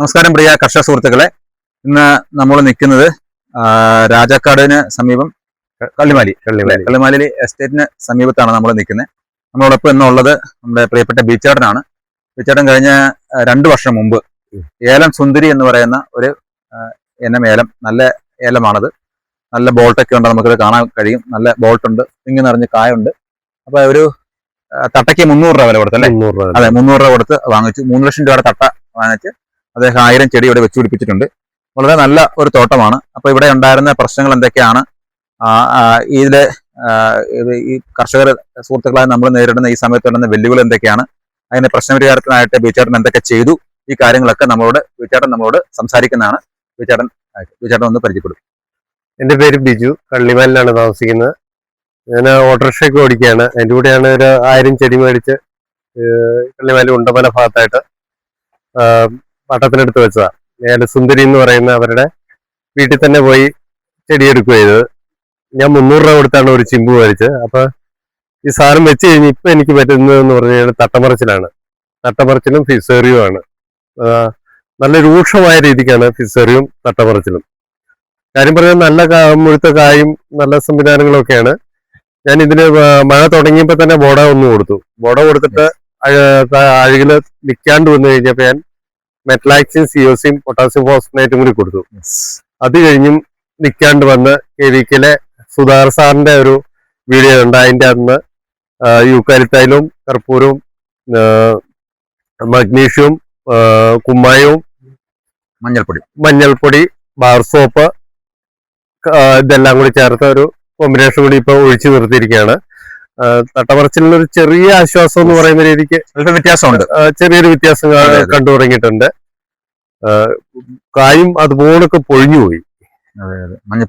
നമസ്കാരം പ്രിയ കർഷക സുഹൃത്തുക്കളെ. ഇന്ന് നമ്മൾ നിൽക്കുന്നത് രാജാക്കാടിന് സമീപം കള്ളിമാലി. കള്ളിമാലി? കള്ളിമാലി എസ്റ്റേറ്റിന് സമീപത്താണ് നമ്മൾ നിൽക്കുന്നത് നമ്മളോടൊപ്പം ഇന്നുള്ളത് നമ്മുടെ പ്രിയപ്പെട്ട ബീച്ചേട്ടനാണ്. ബീച്ചേട്ടൻ കഴിഞ്ഞ രണ്ടു വർഷം മുമ്പ് ഏലം സുന്ദരി എന്ന് പറയുന്ന ഒരു ഇനം ഏലം നല്ല ഏലമാണത്. നല്ല ബോൾട്ടൊക്കെ ഉണ്ട് നമുക്കത് കാണാൻ കഴിയും. നല്ല ബോൾട്ടുണ്ട് ഇങ്ങനെ നിറഞ്ഞ് കായുണ്ട്. അപ്പൊ ഒരു തട്ടയ്ക്ക് മുന്നൂറ് രൂപ വില കൊടുത്തല്ലേ? അതെ മുന്നൂറ് രൂപ കൊടുത്ത് വാങ്ങിച്ചു. മൂന്ന് ലക്ഷം രൂപയുടെ തട്ട വാങ്ങിച്ച് അദ്ദേഹം ആയിരം ചെടി ഇവിടെ വെച്ച് പിടിപ്പിച്ചിട്ടുണ്ട്. വളരെ നല്ല ഒരു തോട്ടമാണ്. അപ്പൊ ഇവിടെ ഉണ്ടായിരുന്ന പ്രശ്നങ്ങൾ എന്തൊക്കെയാണ്? ഇതിലെ ഈ കർഷകർ സുഹൃത്തുക്കളായി നമ്മൾ നേരിടുന്ന ഈ സമയത്ത് വരുന്ന വെല്ലുവിളി എന്തൊക്കെയാണ്? അതിന് പ്രശ്നപരിഹാരത്തിനായിട്ട് ബീച്ചാട്ടൻ എന്തൊക്കെ ചെയ്തു? ഈ കാര്യങ്ങളൊക്കെ നമ്മളോട് ബീച്ചേട്ടൻ നമ്മളോട് സംസാരിക്കുന്നതാണ്. ബീച്ചേട്ടൻ ബീച്ചേട്ടൻ ഒന്ന് പരിചയപ്പെടും. എന്റെ പേര് ബിജു. കള്ളിമാലിലാണ് താമസിക്കുന്നത്. ഞാൻ ഓട്ടോറിക്ഷയൊക്കെ ഓടിക്കുകയാണ്. എന്റെ കൂടെയാണ് ഒരു ആയിരം ചെടി മേടിച്ച് കള്ളിമാലി ഉണ്ടമല ഭാഗത്തായിട്ട്. ആഹ് പട്ടത്തിനെടുത്ത് വെച്ചതാ. ഞാൻ സുന്ദരി എന്ന് പറയുന്ന അവരുടെ വീട്ടിൽ തന്നെ പോയി ചെടിയെടുക്കുക ചെയ്തത്. ഞാൻ മുന്നൂറ് രൂപ കൊടുത്താണ് ഒരു ചിമ്പ് മേടിച്ചത്. അപ്പൊ ഈ സാധനം വെച്ച് കഴിഞ്ഞ് ഇപ്പൊ എനിക്ക് പറ്റുന്നതെന്ന് പറഞ്ഞു കഴിഞ്ഞാൽ തട്ടമറച്ചിലാണ്. തട്ടമറച്ചിലും ഫിസേറിയും ആണ് നല്ല രൂക്ഷമായ രീതിക്കാണ് ഫിസേറിയും തട്ടമറച്ചിലും. കാര്യം പറഞ്ഞാൽ നല്ല മുഴുത്ത കായും നല്ല സംവിധാനങ്ങളൊക്കെയാണ്. ഞാൻ ഇതിന് മഴ തുടങ്ങിയപ്പോൾ തന്നെ ബോഡ ഒന്ന് കൊടുത്തു. ബോഡ കൊടുത്തിട്ട് അഴകിൽ നിൽക്കാണ്ട് വന്നു കഴിഞ്ഞപ്പോ ഞാൻ മെറ്റലാക്സിൻ സിയോസിയും പൊട്ടാസ്യം ഫോസ്ഫേറ്റും കൂടി കൊടുത്തു. അത് കഴിഞ്ഞും നിൽക്കാണ്ട് വന്ന് കെവിക്കിലെ സുധാർ സാറിന്റെ ഒരു വീഡിയോ ഉണ്ട് അതിന്റെ അന്ന് യൂക്കാലിത്തൈലും കർപ്പൂരവും മഗ്നീഷ്യവും കുമ്മായവും മഞ്ഞൾപ്പൊടി. മഞ്ഞൾപ്പൊടി ബാർ സോപ്പ് ഇതെല്ലാം കൂടി ചേർത്ത ഒരു കോമ്പിനേഷൻ കൂടി ഇപ്പൊ ഒഴിച്ചു നിർത്തിയിരിക്കുകയാണ്. ഒരു ചെറിയ ആശ്വാസം എന്ന് പറയുന്ന രീതിക്ക് വ്യത്യാസമുണ്ട്. ചെറിയൊരു വ്യത്യാസം. കണ്ടു തുടങ്ങിയിട്ടുണ്ട്. കായും അതുപോലൊക്കെ പൊഴിഞ്ഞുപോയി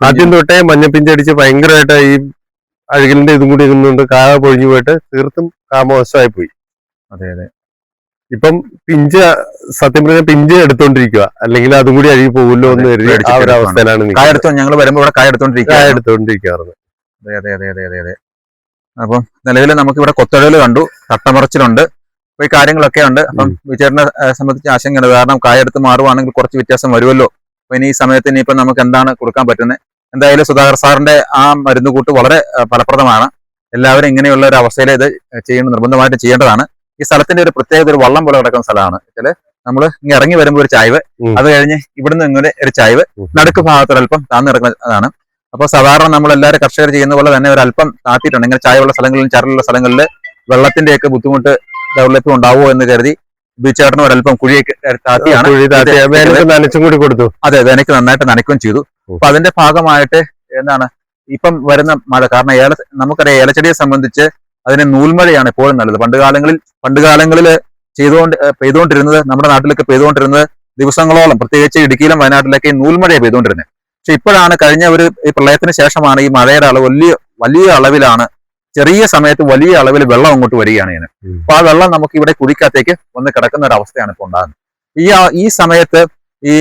ആദ്യം തൊട്ടേ മഞ്ഞപ്പിഞ്ചടിച്ച് ഭയങ്കരമായിട്ട് ഈ അഴുകലിന്റെ ഇതും കൂടി ഇരുന്നുകൊണ്ട് കാ പൊഴിഞ്ഞു പോയിട്ട് തീർത്തും കാമോശമായി പോയി. അതെ അതെ. ഇപ്പം പിഞ്ച് സത്യം പറഞ്ഞാൽ പിഞ്ച് എടുത്തോണ്ടിരിക്കുക അല്ലെങ്കിൽ അതും കൂടി അഴുകി പോകുമല്ലോ എന്ന് കരുതി ആ ഒരു അവസ്ഥയിലാണ് കായ ഞങ്ങൾ വരുമ്പോൾ ഇവിടെ കായ കായ എടുത്തോണ്ടിരിക്കുക എടുത്തോണ്ടിരിക്കാറുണ്ട്. അതെ അതെ അതെ അതെ അതെ അതെ. അപ്പം നിലവിൽ നമുക്ക് ഇവിടെ കൊത്തഴൽ കണ്ടു തട്ടമറച്ചിലുണ്ട്. അപ്പൊ ഈ കാര്യങ്ങളൊക്കെ ഉണ്ട്. അപ്പം വിചാരണ സംബന്ധിച്ച് ആശങ്കയുണ്ട് കാരണം കായെടുത്ത് മാറുവാണെങ്കിൽ കുറച്ച് വ്യത്യാസം വരുമല്ലോ. അപ്പൊ ഇനി ഈ സമയത്ത് ഇനിയിപ്പം നമുക്ക് എന്താണ് കൊടുക്കാൻ പറ്റുന്നത് എന്തായാലും സുധാകർ സാറിന്റെ ആ മരുന്ന് കൂട്ട് വളരെ ഫലപ്രദമാണ്. എല്ലാവരും ഇങ്ങനെയുള്ള ഒരു അവസ്ഥയിൽ ഇത് ചെയ്യേണ്ട നിർബന്ധമായിട്ട് ചെയ്യേണ്ടതാണ്. ഈ സ്ഥലത്തിന്റെ ഒരു പ്രത്യേകത ഒരു വള്ളം പോലെ കിടക്കുന്ന സ്ഥലമാണ്. വെച്ചാൽ നമ്മൾ ഇങ്ങനെ ഇറങ്ങി വരുമ്പോൾ ഒരു ചായ്വ്. അത് കഴിഞ്ഞ് ഇവിടുന്ന് ഇങ്ങനെ ഒരു ചായ്വ്. നടുക്ക് ഭാഗത്തൊരു താന്നിറങ്ങുന്നതാണ് താന്നു കിടക്കുന്നതാണ് അപ്പോൾ സാധാരണ നമ്മൾ എല്ലാവരും കർഷകർ ചെയ്യുന്ന പോലെ തന്നെ ഒരു അല്പം താത്തിയിട്ടുണ്ട്. ഇങ്ങനെ ചായയുള്ള സ്ഥലങ്ങളിൽ ചരലുള്ള സ്ഥലങ്ങളിൽ വെള്ളത്തിന്റെയൊക്കെ ബുദ്ധിമുട്ട് ദൗർലഭ്യം ഉണ്ടാവുമോ എന്ന് കരുതി ബീച്ചേട്ടനും ഒരല്പം കുഴിയൊക്കെ താത്തിയാണ്. നനച്ചും കൂടി കൊടുത്തു. അതെ അതെ എനിക്ക് നന്നായിട്ട് നനയ്ക്കുകയും ചെയ്തു. അപ്പൊ അതിന്റെ ഭാഗമായിട്ട് എന്താണ് ഇപ്പം വരുന്ന മഴ കാരണം ഏല നമുക്കറിയാം ഏലച്ചെടിയെ സംബന്ധിച്ച് അതിന് നൂൽമഴയാണ് എപ്പോഴും നല്ലത്. പണ്ട് കാലങ്ങളിൽ പണ്ട് കാലങ്ങളിൽ ചെയ്തുകൊണ്ട് പെയ്തുകൊണ്ടിരുന്നത് നമ്മുടെ നാട്ടിലൊക്കെ പെയ്തുകൊണ്ടിരുന്നത് ദിവസങ്ങളോളം പ്രത്യേകിച്ച് ഇടുക്കിയിലും വയനാട്ടിലൊക്കെ ഈ നൂൽമഴയാണ് പെയ്തുകൊണ്ടിരുന്നത്. പക്ഷെ ഇപ്പോഴാണ് കഴിഞ്ഞ ഒരു ഈ പ്രളയത്തിന് ശേഷമാണ് ഈ മഴയുടെ അളവ് വലിയ വലിയ അളവിലാണ് ചെറിയ സമയത്ത് വലിയ അളവിൽ വെള്ളം അങ്ങോട്ട് വരികയാണ് ഇതിന്. അപ്പൊ ആ വെള്ളം നമുക്ക് ഇവിടെ കുടിക്കകത്തേക്ക് വന്ന് കിടക്കുന്ന ഒരു അവസ്ഥയാണ് ഇപ്പോൾ ഉണ്ടാകുന്നത്. ഈ ഈ സമയത്ത് ഈ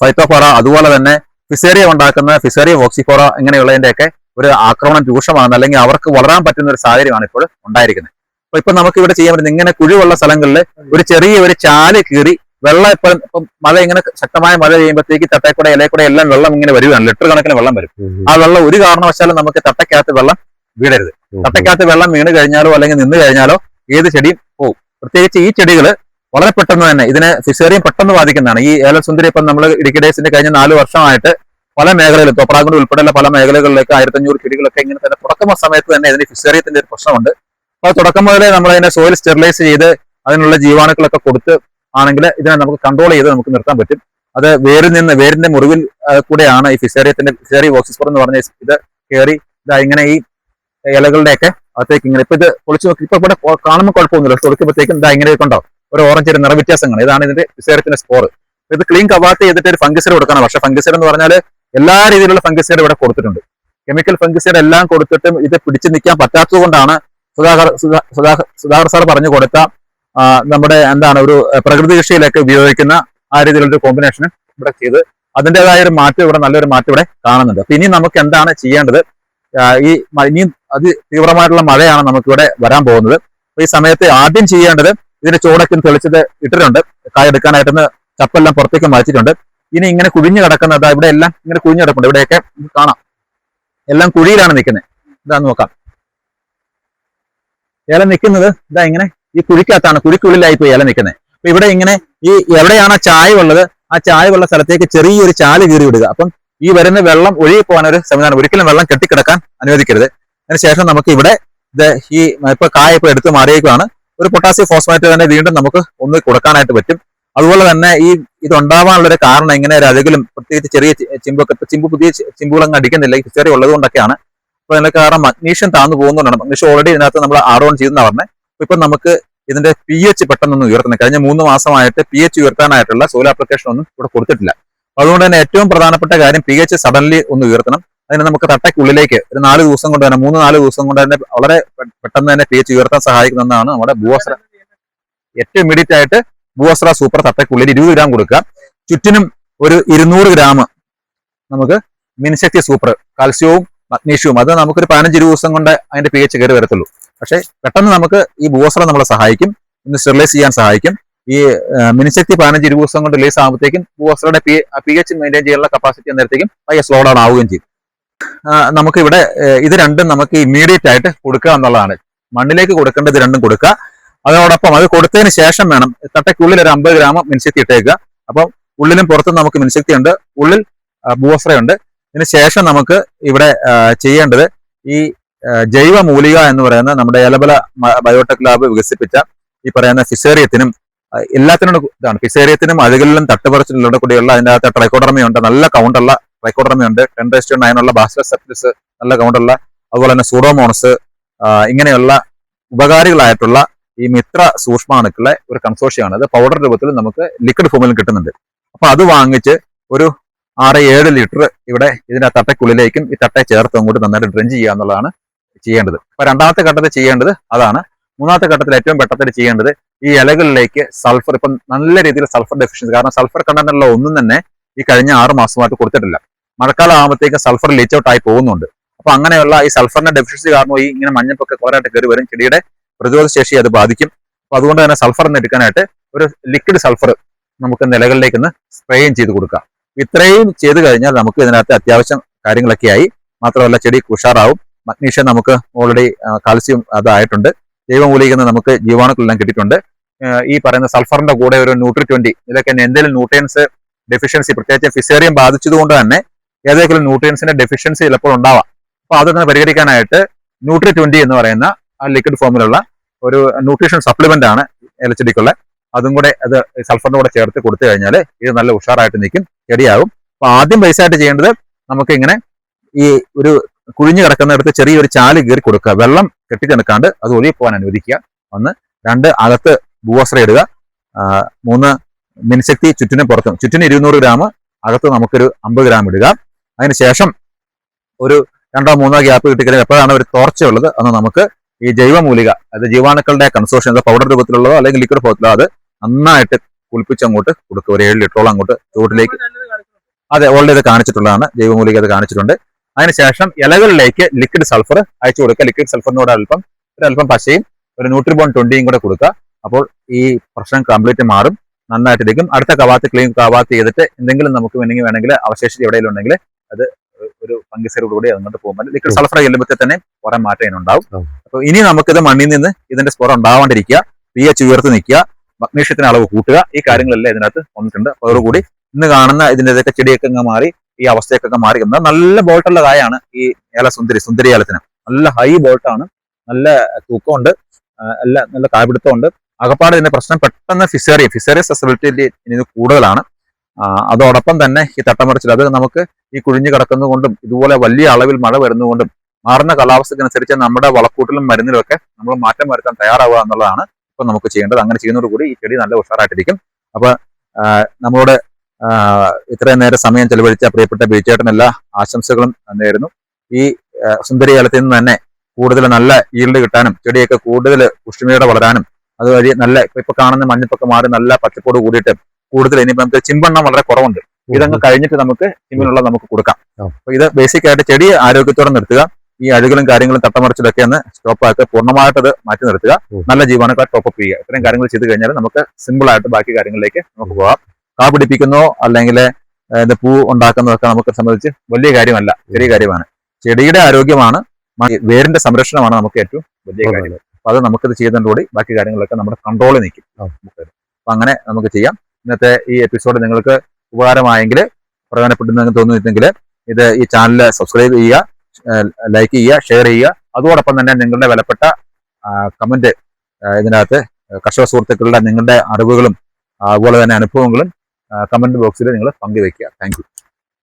ഫൈറ്റോഫോറ ഫൈത്തോഫോറ അതുപോലെ തന്നെ ഫിസേറിയ ഉണ്ടാക്കുന്ന ഫിസേറിയ വോക്സിഫോറ ഇങ്ങനെയുള്ളതിന്റെയൊക്കെ ഒരു ആക്രമണം രൂക്ഷമാണ് അല്ലെങ്കിൽ അവർക്ക് വളരാൻ പറ്റുന്ന ഒരു സാഹചര്യമാണ് ഇപ്പോൾ ഉണ്ടായിരിക്കുന്നത്. അപ്പൊ ഇപ്പൊ നമുക്ക് ഇവിടെ ചെയ്യാൻ പറ്റുന്നത് ഇങ്ങനെ കുഴിവുള്ള സ്ഥലങ്ങളിൽ ഒരു ചെറിയ ഒരു ചാൽ കീറി വെള്ളം ഇപ്പം ഇപ്പം മഴ ഇങ്ങനെ ശക്തമായ മഴ ചെയ്യുമ്പോഴത്തേക്ക് തട്ടക്കൂടെ ഇലക്കൂടെ എല്ലാം വെള്ളം ഇങ്ങനെ വരുവാണ്. ലിറ്റർ കണക്കിന് വെള്ളം വരും. ആ വെള്ളം ഒരു കാരണവശാലും നമുക്ക് തട്ടക്കകത്ത് വെള്ളം വീടരുത്. തട്ടക്കകത്ത് വെള്ളം വീണ് കഴിഞ്ഞാലോ അല്ലെങ്കിൽ നിന്ന് കഴിഞ്ഞാലോ ഏത് ചെടിയും പോവും. പ്രത്യേകിച്ച് ഈ ചെടികൾ വളരെ പെട്ടെന്ന് തന്നെ ഇതിനെ ഫിസേറിയം പെട്ടെന്ന് ബാധിക്കുന്നതാണ്. ഈ ഏല സുന്ദരി ഇപ്പം നമ്മൾ ഇടുക്കി ഡേസിന്റെ കഴിഞ്ഞ നാല് വർഷമായിട്ട് പല മേഖലകളിൽ തോപ്രാങ്കുടി ഉൾപ്പെടെയുള്ള പല മേഖലകളിലേക്ക് ആയിരത്തഞ്ഞൂറ് ചെടികളൊക്കെ ഇങ്ങനെ തന്നെ തുടക്കം സമയത്ത് തന്നെ ഇതിന് ഫിസേറിയത്തിന്റെ ഒരു പ്രശ്നമുണ്ട്. അപ്പോൾ തുടക്കം മുതലേ നമ്മൾ അതിനെ സോയിൽ സ്റ്റെറിലൈസ് ചെയ്ത് അതിനുള്ള ജീവാണുക്കളൊക്കെ കൊടുത്ത് ആണെങ്കിൽ ഇതിനെ നമുക്ക് കൺട്രോൾ ചെയ്ത് നമുക്ക് നിർത്താൻ പറ്റും. അത് വേരിൽ നിന്ന് വേരിന്റെ മുറിവിൽ കൂടെയാണ് ഈ ഫിസേറിയത്തിന്റെ ഫിസേറി ഓക്സിസ് എന്ന് പറഞ്ഞ ഇത് കയറി ഇതാ ഇങ്ങനെ ഈ ഇലകളുടെയൊക്കെ അകത്തേക്ക് ഇങ്ങനെ. ഇപ്പൊ ഇത് പൊളിച്ചു നോക്കി. ഇപ്പൊ ഇവിടെ കാണുമ്പോൾ കുഴപ്പമൊന്നുമില്ല. പൊളിക്കുമ്പോഴത്തേക്കും ഇതാ ഇങ്ങനെ ഉണ്ടാവും ഒരു ഓറഞ്ച് ഒരു നിറവ്യത്യാസങ്ങൾ ഇതാണ് ഇതിന്റെ ഫിസേറിയത്തിന്റെ സ്കോർ ഇത് ക്ലീൻ കവാത്ത് ചെയ്തിട്ട് ഒരു ഫംഗിസൈഡ് കൊടുക്കണം. പക്ഷെ ഫംഗിസൈഡ് എന്ന് പറഞ്ഞാൽ എല്ലാ രീതിയിലുള്ള ഫംഗിസൈഡ് ഇവിടെ കൊടുത്തിട്ടുണ്ട്. കെമിക്കൽ ഫംഗിസൈഡ് എല്ലാം കൊടുത്തിട്ടും ഇത് പിടിച്ചു നിൽക്കാൻ പറ്റാത്തത് കൊണ്ടാണ് സുധാകർ സുധാ- സുധാകർ സുധാകർ സാർ പറഞ്ഞു കൊടുത്ത നമ്മുടെ എന്താണ് ഒരു പ്രകൃതി കൃഷിയിലൊക്കെ ഉപയോഗിക്കുന്ന ആ രീതിയിലുള്ള കോമ്പിനേഷൻ ഇവിടെ ചെയ്ത് അതിന്റെതായ ഒരു മാറ്റം ഇവിടെ നല്ലൊരു മാറ്റം ഇവിടെ കാണുന്നുണ്ട്. അപ്പൊ ഇനി നമുക്ക് എന്താണ് ചെയ്യേണ്ടത്? ഈ ഇനി അതി തീവ്രമായിട്ടുള്ള മഴയാണ് നമുക്കിവിടെ വരാൻ പോകുന്നത്. ഈ സമയത്ത് ആദ്യം ചെയ്യേണ്ടത് ഇതിന്റെ ചുവടൊക്കെ തെളിച്ചത് ഇട്ടിട്ടുണ്ട്. കായ എടുക്കാനായിട്ടൊന്ന് ചപ്പെല്ലാം പുറത്തേക്ക് മാറ്റിയിട്ടുണ്ട്. ഇനി ഇങ്ങനെ കുഴിഞ്ഞു കിടക്കുന്നത് ഇവിടെ എല്ലാം ഇങ്ങനെ കുഴിഞ്ഞു കിടപ്പുണ്ട്. ഇവിടെയൊക്കെ കാണാം. എല്ലാം കുഴിയിലാണ് നിൽക്കുന്നത്. ഇതാ നോക്കാം. ഇല നിൽക്കുന്നത് ഇതാ ഇങ്ങനെ ഈ കുഴിക്കകത്താണ് കുഴിക്കുള്ളിലായി പോയി ഇല നിൽക്കുന്നത് അപ്പൊ ഇവിടെ ഇങ്ങനെ ഈ എവിടെയാണ് ആ ചായ ഉള്ളത് ആ ചായ ഉള്ള സ്ഥലത്തേക്ക് ചെറിയൊരു ചാൽ കീറി വിടുക. അപ്പം ഈ വരുന്ന വെള്ളം ഒഴുകി പോകാൻ ഒരു സംവിധാനം ഒരിക്കലും വെള്ളം കെട്ടിക്കിടക്കാൻ അനുവദിക്കരുത്. അതിനുശേഷം നമുക്ക് ഇവിടെ ഈ ഇപ്പൊ കായ ഇപ്പൊ എടുത്ത് മാറിയേക്കുവാണ് ഒരു പൊട്ടാസ്യം ഫോസ്ഫേറ്റ് തന്നെ വീണ്ടും നമുക്ക് ഒന്ന് കൊടുക്കാനായിട്ട് പറ്റും. അതുപോലെ തന്നെ ഈ ഇത് ഉണ്ടാവാനുള്ള ഒരു കാരണം ഇങ്ങനെ അതെങ്കിലും പ്രത്യേകിച്ച് ചെറിയ ചിമ്പൊക്കെ ചിമ്പ് പുതിയ ചിമ്പുകളൊന്നും അടിക്കുന്നില്ല ഈ ചെറിയ ഉള്ളത് അപ്പൊ അതിന്റെ കാരണം മഗ്നീഷ്യം താന്നു പോകുന്നതുകൊണ്ടാണ്. മഗ്നീഷ്യം ഓൾറെഡി ഇതിനകത്ത് നമ്മൾ ആറോൺ ഓൺ ചെയ്തെന്നാ പറഞ്ഞത് ഇപ്പൊ നമുക്ക് ഇതിന്റെ പി എച്ച് പെട്ടെന്നൊന്നും ഉയർത്തുന്നത് കഴിഞ്ഞ മൂന്ന് മാസമായിട്ട് പി എച്ച് ഉയർത്താനായിട്ടുള്ള സോൽ ആപ്ലിക്കേഷൻ ഒന്നും ഇവിടെ കൊടുത്തിട്ടില്ല. അതുകൊണ്ട് തന്നെ ഏറ്റവും പ്രധാനപ്പെട്ട കാര്യം പി എച്ച് സഡൻലി ഒന്ന് ഉയർത്തണം. അതിന് നമുക്ക് തട്ടയ്ക്കുള്ളിലേക്ക് ഒരു നാല് ദിവസം കൊണ്ട് തന്നെ മൂന്ന് നാല് ദിവസം കൊണ്ട് തന്നെ വളരെ പെട്ടെന്ന് തന്നെ പി എച്ച് ഉയർത്താൻ സഹായിക്കുന്നതാണ് നമ്മുടെ ഭൂവസ്ത്ര ഏറ്റവും ഇമ്മീഡിയറ്റ് ആയിട്ട് ഭൂവസ്ത്ര സൂപ്പർ തട്ടയ്ക്കുള്ളിൽ ഇരുപത് ഗ്രാം കൊടുക്കുക. ചുറ്റിനും ഒരു ഇരുന്നൂറ് ഗ്രാം നമുക്ക് മിനിശക്തി സൂപ്പർ കാൽസ്യവും മഗ്നീഷ്യവും അത് നമുക്കൊരു പതിനഞ്ച് ദിവസം കൊണ്ട് അതിന്റെ പി എച്ച് കയറി വരത്തുള്ളൂ. പക്ഷേ പെട്ടെന്ന് നമുക്ക് ഈ ഭൂവസ്ത്രം നമ്മളെ സഹായിക്കും ഇന്ന് സ്റ്റെറിലൈസ് ചെയ്യാൻ സഹായിക്കും. ഈ മിനിശക്തി പതിനഞ്ച് ഇരുപത് ദിവസം കൊണ്ട് റിലീസ് ആകുമ്പോഴത്തേക്കും ഭൂവസ്ത്രയുടെ പി പി എച്ച് മെയിന്റെയിൻ ചെയ്യാനുള്ള കപ്പാസിറ്റി അന്നേരത്തേക്കും പയ്യെ സ്ലോ ഡൗൺ ആവുകയും ചെയ്യും. നമുക്കിവിടെ ഇത് രണ്ടും നമുക്ക് ഇമ്മീഡിയറ്റ് ആയിട്ട് കൊടുക്കുക എന്നുള്ളതാണ്. മണ്ണിലേക്ക് കൊടുക്കേണ്ടത് രണ്ടും കൊടുക്കുക. അതോടൊപ്പം അത് കൊടുത്തതിന് ശേഷം വേണം തട്ടയ്ക്കുള്ളിൽ ഒരു അമ്പത് ഗ്രാം മിനിശക്തി ഇട്ടേക്കുക. അപ്പം ഉള്ളിലും പുറത്തും നമുക്ക് മിനിശക്തി ഉണ്ട് ഉള്ളിൽ ആ, ഭൂവസ്ത്രയുണ്ട് ഇതിന് ശേഷം നമുക്ക് ഇവിടെ ചെയ്യേണ്ടത് ഈ ജൈവ മൂലിക എന്ന് പറയുന്ന നമ്മുടെ ഏലബല ബയോടെക് ലാബ് വികസിപ്പിച്ച ഈ പറയുന്ന ഫിസേറിയത്തിനും എല്ലാത്തിനോട് എല്ലാത്തിനും ഇതാണ്. ഫിസേറിയത്തിനും അഴുകലിലും തട്ടുപറച്ചിലൂടെ കൂടിയുള്ള അതിന്റെ അകത്ത് ട്രൈക്കോഡർമി ഉണ്ട്. നല്ല കൗണ്ടുള്ള ട്രൈക്കോഡർമി ഉണ്ട്. ടെൻ റേസ്റ്റ് നയനുള്ള സെപ്റ്റിസ് നല്ല കൗണ്ടുള്ള അതുപോലെ തന്നെ സൂഡോമോണസ് ഇങ്ങനെയുള്ള ഉപകാരികളായിട്ടുള്ള ഈ മിത്ര സൂക്ഷ്മാണുക്കളെ ഒരു കൺസോഷ്യമാണ് അത് പൗഡർ രൂപത്തിൽ നമുക്ക് ലിക്വിഡ് ഫോമിലും കിട്ടുന്നുണ്ട്. അപ്പൊ അത് വാങ്ങിച്ച് ഒരു ആറ് ഏഴ് ലിറ്റർ ഇവിടെ ഇതിന്റെ തട്ടയ്ക്കുള്ളിലേക്കും ഈ തട്ടയെ ചേർത്തും കൂടി നന്നായിട്ട് ഡ്രഞ്ച് ചെയ്യുക എന്നുള്ളതാണ് ചെയ്യേണ്ടത്. അപ്പൊ രണ്ടാമത്തെ ഘട്ടത്തിൽ ചെയ്യേണ്ടത് അതാണ്. മൂന്നാമത്തെ ഘട്ടത്തിൽ ഏറ്റവും പെട്ടെന്ന് ചെയ്യേണ്ടത് ഈ ഇലകളിലേക്ക് സൾഫർ ഇപ്പം നല്ല രീതിയിൽ സൾഫർ ഡെഫിഷ്യൻസി കാരണം സൾഫർ കണ്ടന്റുള്ള ഒന്നും തന്നെ ഈ കഴിഞ്ഞ ആറ് മാസമായിട്ട് കൊടുത്തിട്ടില്ല. മഴക്കാലം ആകുമ്പോഴത്തേക്ക് സൾഫർ ലീച്ച് ഔട്ട് ആയി പോകുന്നുണ്ട്. അപ്പൊ അങ്ങനെയുള്ള ഈ സൾഫറിന്റെ ഡെഫിഷ്യൻസി കാരണം ഈ ഇങ്ങനെ മഞ്ഞപ്പൊക്കെ കുറേയായിട്ട് കയറി വരും. ചെടിയുടെ പ്രതിരോധ ശേഷി അത് ബാധിക്കും. അപ്പൊ അതുകൊണ്ട് തന്നെ സൾഫർ എടുക്കാനായിട്ട് ഒരു ലിക്വിഡ് സൾഫർ നമുക്ക് നിലകളിലേക്ക് ഒന്ന് സ്പ്രേയും ചെയ്ത് കൊടുക്കാം. ഇത്രയും ചെയ്ത് കഴിഞ്ഞാൽ നമുക്ക് ഇതിനകത്ത് അത്യാവശ്യം കാര്യങ്ങളൊക്കെ ആയി. മാത്രമല്ല ചെടി ഉഷാറാവും. മഗ്നീഷ്യം നമുക്ക് ഓൾറെഡി കാൽസ്യം അതായിട്ടുണ്ട്. ജൈവമൂലികന്ന് നമുക്ക് ജീവാണുക്കളെല്ലാം കിട്ടിയിട്ടുണ്ട്. ഈ പറയുന്ന സൾഫറിന്റെ കൂടെ ഒരു ന്യൂട്രി ട്വന്റി ഇതൊക്കെ എന്തെങ്കിലും ന്യൂട്രിയൻസ് ഡെഫിഷ്യൻസി പ്രത്യേകിച്ച് ഫിസേറിയം ബാധിച്ചതുകൊണ്ട് തന്നെ ഏതെങ്കിലും ന്യൂട്രിയൻസിന്റെ ഡെഫിഷ്യൻസി ചിലപ്പോൾ ഉണ്ടാവാം. അപ്പൊ അതൊന്ന് പരിഹരിക്കാനായിട്ട് ന്യൂട്രി ട്വന്റി എന്ന് പറയുന്ന ആ ലിക്വിഡ് ഫോമിലുള്ള ഒരു ന്യൂട്രീഷൻ സപ്ലിമെന്റ് ആണ് ഇലച്ചെടിക്കുള്ള അതും കൂടെ അത് സൾഫറിന്റെ കൂടെ ചേർത്ത് കൊടുത്തു കഴിഞ്ഞാൽ ഇത് നല്ല ഉഷാറായിട്ട് നിൽക്കും ചെടിയാകും അപ്പൊ ആദ്യം ആയിട്ട് ചെയ്യേണ്ടത് നമുക്ക് ഇങ്ങനെ ഈ ഒരു കുഴിഞ്ഞു കിടക്കുന്നിടത്ത് ചെറിയൊരു ചാൽ കീറി കൊടുക്കുക. വെള്ളം കെട്ടിക്കിടക്കാണ്ട് അത് ഒഴുകി പോകാൻ അനുവദിക്കുക. ഒന്ന്. രണ്ട്. അകത്ത് ഭൂവസ്ത്രം ഇടുക. മൂന്ന്. മിൻശക്തി ചുറ്റിനും പുറത്തും. ചുറ്റിന് ഇരുന്നൂറ് ഗ്രാം അകത്ത് നമുക്കൊരു അമ്പത് ഗ്രാം ഇടുക. അതിനുശേഷം ഒരു രണ്ടോ മൂന്നോ ഗ്യാപ്പ് കിട്ടിക്കഴിഞ്ഞാൽ എപ്പോഴാണ് ഒരു തോർച്ചയുള്ളത് അന്ന് നമുക്ക് ഈ ജൈവമൂലിക അത് ജീവാണുക്കളുടെ കൺസോഷൻ അത് പൗഡർ രൂപത്തിലുള്ളതോ അല്ലെങ്കിൽ ലിക്വിഡ് ഫോത്തിലോ അത് നന്നായിട്ട് കുളിപ്പിച്ച് അങ്ങോട്ട് കൊടുക്കുക. ഒരു ഏഴ് ലിറ്ററോളം അങ്ങോട്ട് ചുവട്ടിലേക്ക്. അതെ ഓൾറെഡി ഇത് കാണിച്ചിട്ടുള്ളതാണ്. ജൈവമൂലിക അത് കാണിച്ചിട്ടുണ്ട്. അതിനുശേഷം ഇലകളിലേക്ക് ലിക്വിഡ് സൾഫർ അയച്ചു കൊടുക്കുക. ലിക്വിഡ് സൾഫറിനോട് അല്പം ഒരു അല്പം പശയും ഒരു ന്യൂട്രിബോൺ ട്വന്റിയും കൂടെ കൊടുക്കുക. അപ്പോൾ ഈ പ്രശ്നം കംപ്ലീറ്റ് മാറും. നന്നായിട്ടിരിക്കും അടുത്ത കവാത്ത് ക്ലീൻ കവാത്ത് ചെയ്തിട്ട് എന്തെങ്കിലും നമുക്ക് വേണമെങ്കിൽ വേണമെങ്കിൽ അവശേഷിച്ച് എവിടെയെങ്കിലും ഉണ്ടെങ്കിൽ അത് ഒരു ഫംഗിസൈഡ് കൂടി അങ്ങോട്ട് പോകുമ്പോൾ ലിക്വിഡ് സൾഫർ ചെല്ലുമ്പോഴത്തെ തന്നെ കുറെ മാറ്റം ഇതിനുണ്ടാവും ഉം. അപ്പോൾ ഇനി നമുക്കിത് മണ്ണിൽ നിന്ന് ഇതിന്റെ സ്പോർ ഉണ്ടാവാണ്ടിരിക്കുക. പി എച്ച് ഉയർത്തി നിൽക്കുക. മഗ്നീഷ്യത്തിന് അളവ് കൂട്ടുക. ഈ കാര്യങ്ങളെല്ലാം ഇതിനകത്ത് വന്നിട്ടുണ്ട്. അതോടുകൂടി ഇന്ന് കാണുന്ന ഇതിന്റെ ഇതൊക്കെ ചെടിയൊക്കെ അങ്ങ് മാറി ഈ അവസ്ഥയൊക്കെ മാറി. എന്നാൽ നല്ല ബോൾട്ടുള്ള കായാണ് ഈ ഏല സുന്ദരി സുന്ദരി ഏലത്തിന്. നല്ല ഹൈ ബോൾട്ടാണ്. നല്ല തൂക്കമുണ്ട്. നല്ല നല്ല കായപിടുത്തമുണ്ട് അകപ്പാട് ഇതിന്റെ പ്രശ്നം പെട്ടെന്ന് ഫിസേറിയ. ഫിസേറിയ സെസിബിലിറ്റി ഇത് കൂടുതലാണ്. അതോടൊപ്പം തന്നെ ഈ തട്ടമറിച്ചിൽ അത് നമുക്ക് ഈ കുഴിഞ്ഞു കിടക്കുന്നതുകൊണ്ടും ഇതുപോലെ വലിയ അളവിൽ മഴ വരുന്നതുകൊണ്ടും മാറുന്ന കാലാവസ്ഥയ്ക്കനുസരിച്ച് നമ്മുടെ വളക്കൂട്ടിലും മരുന്നിലും ഒക്കെ നമ്മൾ മാറ്റം വരുത്താൻ തയ്യാറാവുക എന്നുള്ളതാണ് ഇപ്പൊ നമുക്ക് ചെയ്യേണ്ടത്. അങ്ങനെ ചെയ്യുന്നതോടുകൂടി ഈ ചെടി നല്ല ഉഷാറായിട്ടിരിക്കും. അപ്പൊ ആ, നമ്മളോട് ഇത്രയും നേരം സമയം ചെലവഴിച്ച പ്രിയപ്പെട്ട ബീച്ചേട്ടൻ എല്ലാ ആശംസകളും നേരുന്നു. ഈ ആ, സുന്ദരി കാലത്തിൽ നിന്ന് തന്നെ കൂടുതൽ നല്ല ഈൽഡ് കിട്ടാനും ചെടിയൊക്കെ കൂടുതൽ പുഷ്ടിമയോടെ വളരാനും അതുവഴി നല്ല ഇപ്പൊ കാണുന്ന മഞ്ഞപ്പൊക്കെ മാറി നല്ല പച്ചപ്പോട് കൂടിയിട്ട് കൂടുതൽ ഇനിയിപ്പോ നമുക്ക് ചിമ്പെണ്ണം വളരെ കുറവുണ്ട്. ഇതങ്ങ് കഴിഞ്ഞിട്ട് നമുക്ക് ചിമ്പിനുള്ള നമുക്ക് കൊടുക്കാം. അപ്പൊ ഇത് ബേസിക് ആയിട്ട് ചെടി ആരോഗ്യത്തോടെ നിർത്തുക. ഈ അഴുകലും കാര്യങ്ങളും തട്ടമറിച്ചിലൊക്കെ ഒന്ന് സ്റ്റോപ്പ് ആക്കുക. പൂർണമായിട്ട് അത് മാറ്റി നിർത്തുക. നല്ല ജീവനക്കാർ ടോപ്പ് അപ്പ് ചെയ്യുക. ഇത്രയും കാര്യങ്ങൾ ചെയ്ത് കഴിഞ്ഞാൽ നമുക്ക് സിമ്പിൾ ആയിട്ട് ബാക്കി കാര്യങ്ങളിലേക്ക് നമുക്ക് പോകാം. കാ പിടിപ്പിക്കുന്നോ അല്ലെങ്കിൽ ഇത് പൂ ഉണ്ടാക്കുന്നതൊക്കെ നമുക്ക് സംബന്ധിച്ച് വലിയ കാര്യമല്ല. ചെറിയ കാര്യമാണ്. ചെടിയുടെ ആരോഗ്യമാണ് വേരിന്റെ സംരക്ഷണമാണ് നമുക്ക് ഏറ്റവും വലിയ കാര്യം. അപ്പൊ അത് നമുക്കിത് ചെയ്തതോടുകൂടി ബാക്കി കാര്യങ്ങളൊക്കെ നമ്മുടെ കൺട്രോളിൽ നിൽക്കും. അപ്പൊ അങ്ങനെ നമുക്ക് ചെയ്യാം. ഇന്നത്തെ ഈ എപ്പിസോഡ് നിങ്ങൾക്ക് ഉപകാരമായെങ്കിൽ പ്രധാനപ്പെട്ടെന്ന് തോന്നുന്നെങ്കിൽ ഇത് ഈ ചാനൽ സബ്സ്ക്രൈബ് ചെയ്യുക ലൈക്ക് ചെയ്യുക ഷെയർ ചെയ്യുക. അതോടൊപ്പം തന്നെ നിങ്ങളുടെ വിലപ്പെട്ട കമന്റ് ഇതിനകത്ത് കർഷക സുഹൃത്തുക്കളുടെ നിങ്ങളുടെ അറിവുകളും അതുപോലെ തന്നെ അനുഭവങ്ങളും കമന്റ് ബോക്സിൽ നിങ്ങൾ പങ്കുവെക്കുക താങ്ക്